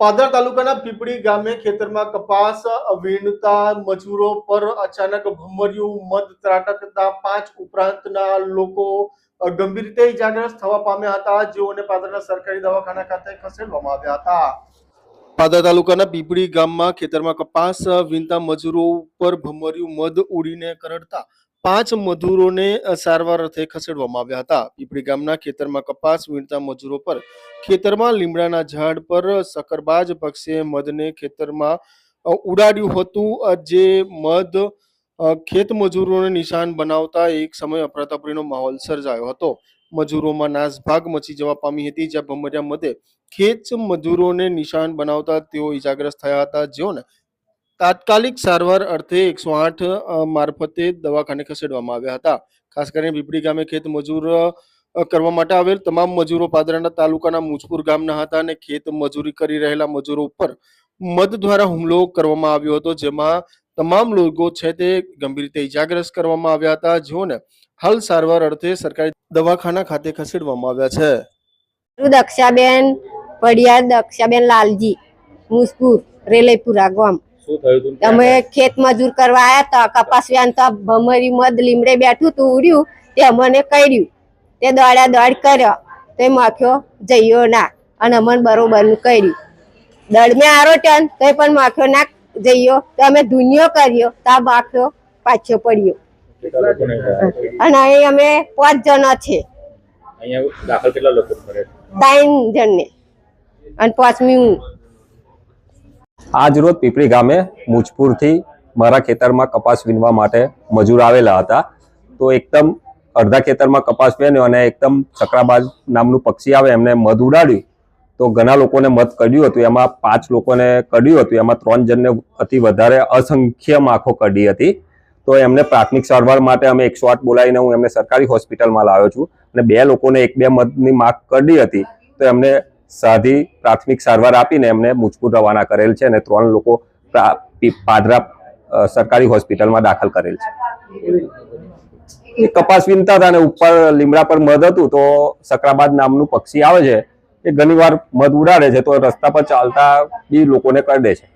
પાદર તાલુકાના પીપળી ગામે ખેતરમાં કપાસ, વીણતા મજૂરો પર અચાનક ભમર્યું મધ ત્રાટકતા પાંચ ઉપરાંતના લોકો ગંભીર રીતે ઇજાગ્રસ્ત થવા પામ્યા હતા. જેઓને પાદરના સરકારી દવાખાના ખાતે ખસેડવામાં આવ્યા હતા. પાદર તાલુકાના પીપળી ગામમાં ખેતરમાં કપાસ, વીણતા મજૂરો ઉપર ભમર્યું મધ ઉડીને કરડતા પાંચ મજૂરોને સારવાર અર્થે ખસેડવામાં આવ્યા હતા. પીપળી ગામના ખેતરમાં કપાસ વીણતા મજૂરો પર ખેતરમાં લીમડાના ઝાડ પર સકરબાજ પક્ષીએ મધને ખેતરમાં ઉડાડ્યું હતું. જે મધ ખેત મજૂરોને નિશાન બનાવતા એક સમય અફરાતફરીનો માહોલ સર્જાયો હતો. મજૂરોમાં નાસભાગ મચી જવા પામી હતી, જ્યાં ભમરિયા મધે ખેત મજૂરોને નિશાન બનાવતા તેઓ ઈજાગ્રસ્ત થયા હતા. જેઓને તાત્કાલિક સારવાર અર્થે એકસો આઠ મારફતે દવાખાને ખસેડવામાં આવ્યા હતા. ખાસ કરીને બીપડી ગામે ખેત મજૂર કરવા માટે આવેલ તમામ મજૂરો પાદરાના તાલુકાના મુજપુર ગામના હતા અને ખેત મજૂરી કરી રહેલા મજૂરો ઉપર મધ દ્વારા હુમલો કરવામાં આવ્યો હતો, જેમાં તમામ લોકો છે તે ગંભીર રીતે ઇજાગ્રસ્ત કરવામાં આવ્યા હતા. જેઓને હાલ સારવાર અર્થે સરકારી દવાખાના ખાતે ખસેડવામાં આવ્યા છે. દક્ષાબેન પડિયા દક્ષાબેન લાલજી, મુજપુર રેલેપુરા ગામ. અમે ખેત મજૂર કરવા આવ્યા તા કપાસ વ્યાન તો ભમરી મધ લીમડે બેઠું તું ઉડ્યું તે અમને કર્યું તે દોડ્યા દોડ કર્યો તે માખ્યો જઈયો ના અને અમને બરોબરનું કર્યું દળમે આરો ટન તો પણ માખ્યો ના જઈયો તો અમે ધૂન્યો કર્યો તા માખ્યો પાછો પડ્યો. અને અહીં અમે પાંચ જણા છે. અહીંયા દાખલ કેટલા લોકો ત્રણ જણને. અને પાંચમી હું આજ રોજ પીપળી ગામે મુજપુરથી મારા ખેતરમાં કપાસ વીણવા માટે મજૂર આવેલા હતા. તો એકદમ અડધા ખેતરમાં કપાસ વીણ્યો અને એકદમ ચક્રાબાજ નામનું પક્ષી આવે, એમને મધ ઉડાડ્યું. તો ઘણા લોકોને મધ કઢ્યું હતું. એમાં પાંચ લોકોને કઢ્યું હતું. એમાં ત્રણ જણને અતિ વધારે અસંખ્ય માખો કઢી હતી. તો એમને પ્રાથમિક સારવાર માટે અમે એકસો આઠ બોલાવીને હું એમને સરકારી હોસ્પિટલમાં લાવ્યો છું. અને બે લોકોને એક બે મધની માખ કઢી હતી. તો એમને સાદી પ્રાથમિક સારવાર આપીને એમને મુજપુર રવાના કરેલ છે અને ત્રણ લોકો પાદરા સરકારી હોસ્પિટલમાં દાખલ કરેલ છે. એ કપાસ વીણતા હતા અને ઉપર લીમડા પર મધ હતું તો સકરાબાદ નામનું પક્ષી આવે છે, એ ઘણીવાર મધ ઉડાડે છે તો રસ્તા પર ચાલતા બી લોકોને કરડે છે.